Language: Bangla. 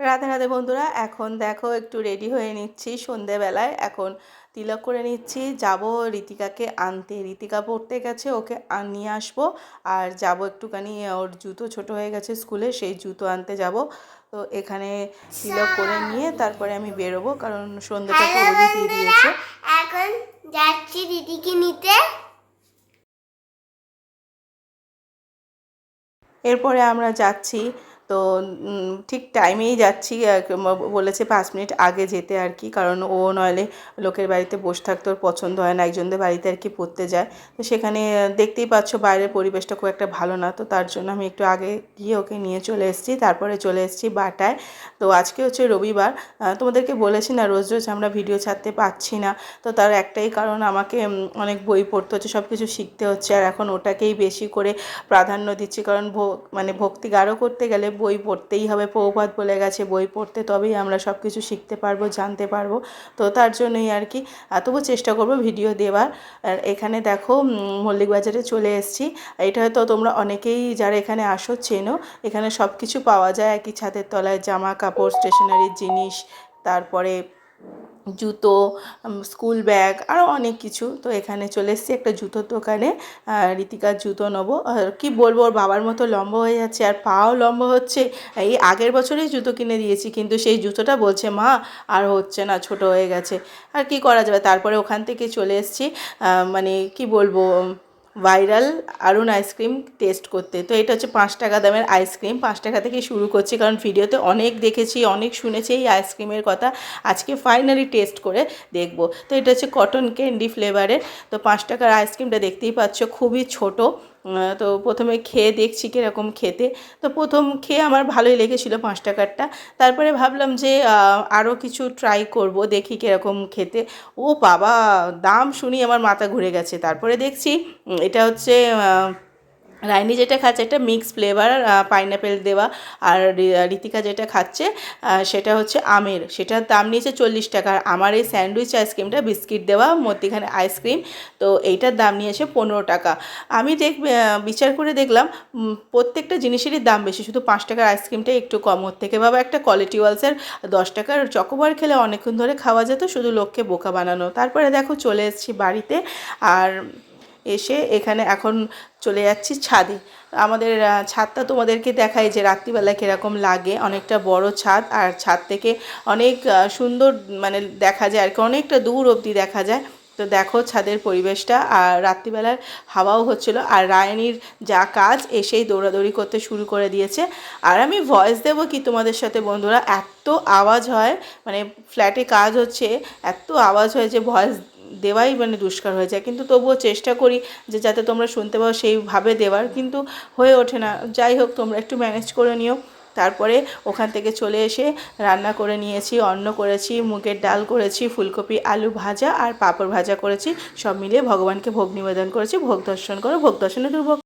রাধে রাধে বন্ধুরা এখন দেখো একটু রেডি হয়ে নিচ্ছি সন্ধেবেলায়। এখন তিলক করে নিচ্ছি যাব ঋতিকাকে আনতে। ঋতিকা পড়তে গেছে ওকে নিয়ে আসব। আর যাব একটুখানি ওর জুতো ছোট হয়ে গেছে স্কুলে সেই জুতো আনতে যাব। তো এখানে তিলক করে নিয়ে তারপরে আমি বেরোবো কারণ তো ওদিকেই বন্ধুরা দিয়েছে। এখন যাচ্ছি দিদিকে নিতে। এরপরে আমরা যাচ্ছি তো ঠিক টাইমেই যাচ্ছি বলেছে পাঁচ মিনিট আগে যেতে আর কি, কারণ ও নইলে লোকের বাড়িতে বসে থাকতে ওর পছন্দ হয় না, একজনদের বাড়িতে আর কি পড়তে যায়। তো সেখানে, দেখতেই পাচ্ছ বাইরের পরিবেশটা খুব একটা ভালো না, তো তার জন্য আমি একটু আগে গিয়ে ওকে নিয়ে চলে এসেছি, তারপরে চলে এসেছি বাটায়। তো আজকে হচ্ছে রবিবার তোমাদেরকে বলেছি না রোজ রোজ আমরা ভিডিও ছাড়তে পারছি না, তো তার একটাই কারণ আমাকে অনেক বই পড়তে হচ্ছে সব কিছু শিখতে হচ্ছে, আর এখন ওটাকেই বেশি করে প্রাধান্য দিচ্ছি, কারণ মানে ভক্তি গাঢ় করতে গেলে বই পড়তেই হবে। প্রভুপাত বলে গেছে, বই পড়তে তবেই আমরা সব কিছু শিখতে পারব, জানতে পারব। তো তার জন্যই আর কি তবু চেষ্টা করব ভিডিও দেওয়ার। আর এখানে দেখো মল্লিকবাজারে মল্লিক বাজারে চলে এসেছি। এটা হয়তো তোমরা অনেকেই যারা এখানে আসো চেনো। এখানে সব কিছু পাওয়া যায়, একই ছাদের তলায় জামা কাপড় স্টেশনারি জিনিস, তারপরে জুতো স্কুল ব্যাগ আরও অনেক কিছু। তো এখানে চলে এসেছি একটা জুতোর দোকানে। রীতিকার জুতো নেব। আর কী বলব, ওর বাবার মতো লম্বা হয়ে যাচ্ছে আর পাও লম্বা হচ্ছে। এই আগের বছরেই জুতো কিনে দিয়েছি, কিন্তু সেই জুতোটা বলছে, মা, আর হচ্ছে না, ছোট হয়ে গেছে। আর কি করা যাবে? তারপরে ওখান থেকে চলে এসেছি। মানে কি বলব ভাইরাল আরুণ আইসক্রিম টেস্ট করতে। তো এটা হচ্ছে পাঁচ টাকা দামের আইসক্রিম পাঁচ টাকা থেকে শুরু করছি, কারণ ভিডিওতে অনেক দেখেছি, অনেক শুনেছি এই আইসক্রিমের কথা। আজকে ফাইনালি টেস্ট করে দেখব। তো এটা হচ্ছে কটন ক্যান্ডি ফ্লেভারের তো পাঁচ টাকার আইসক্রিমটা দেখতেই পাচ্ছ, খুবই ছোট। তো প্রথমে খেয়ে দেখছি কীরকম খেতে। তো প্রথম খেয়ে আমার ভালোই লেগেছিল পাঁচ টাকারটা। তারপরে ভাবলাম যে আরও কিছু ট্রাই করব, দেখি কীরকম খেতে। ও বাবা, দাম শুনি আমার মাথা ঘুরে গেছে। তারপরে দেখছি এটা হচ্ছে রাইনি যেটা খাচ্ছে একটা মিক্স ফ্লেভার পাইনাপেল দেওয়া আর রি- ঋতিকা যেটা খাচ্ছে সেটা হচ্ছে আমের। সেটার দাম নিয়েছে চল্লিশ টাকা। আর আমার এই স্যান্ডউইচ আইসক্রিমটা বিস্কিট দেওয়া, মধ্যিখানে আইসক্রিম। তো এইটার দাম নিয়েছে পনেরো টাকা। আমি দেখ বিচার করে দেখলাম প্রত্যেকটা জিনিসেরই দাম বেশি। শুধু পাঁচ টাকার আইসক্রিমটা একটু কম ওর থেকে বাবা একটা কোয়ালিটি ওয়ালসের দশ টাকার চকোবার খেলে অনেকক্ষণ ধরে খাওয়া যেত, শুধু লোককে বোকা বানানো। তারপরে দেখো চলে এসেছি বাড়িতে। আর এসে এখানে এখন চলে যাচ্ছি ছাদে। আমাদের ছাদটা তোমাদেরকে দেখাই যে রাত্রিবেলা কীরকম লাগে। অনেকটা বড় ছাদ আর ছাদ থেকে অনেক সুন্দর মানে দেখা যায় আর কি। অনেকটা দূর অবধি দেখা যায়। তো দেখো ছাদের পরিবেশটা। আর রাত্রিবেলার হাওয়াও হচ্ছিল। আর রায়নির যা কাজ এসেই দৌড়াদৌড়ি করতে শুরু করে দিয়েছে। আর আমি ভয়েস দেবো কি তোমাদের সাথে বন্ধুরা? এত আওয়াজ হয় মানে ফ্ল্যাটে কাজ হচ্ছে, এত আওয়াজ হয় যে ভয়েস দেওয়াই মানে দুষ্কার হয়ে যায়। কিন্তু তবুও চেষ্টা করি যে যাতে তোমরা শুনতে পাও সেইভাবে দেওয়ার। কিন্তু হয়ে ওঠে না। যাই হোক, তোমরা একটু ম্যানেজ করে নিও। তারপরে ওখান থেকে চলে এসে রান্না করে নিয়েছি, অন্ন করেছি, মুগের ডাল করেছি, ফুলকপি, আলু ভাজা আর পাঁপড় ভাজা করেছি। সব মিলিয়ে ভগবানকে ভোগ নিবেদন করেছি, ভোগ দর্শন করো, ভোগ দর্শনে দুর্ভোগ।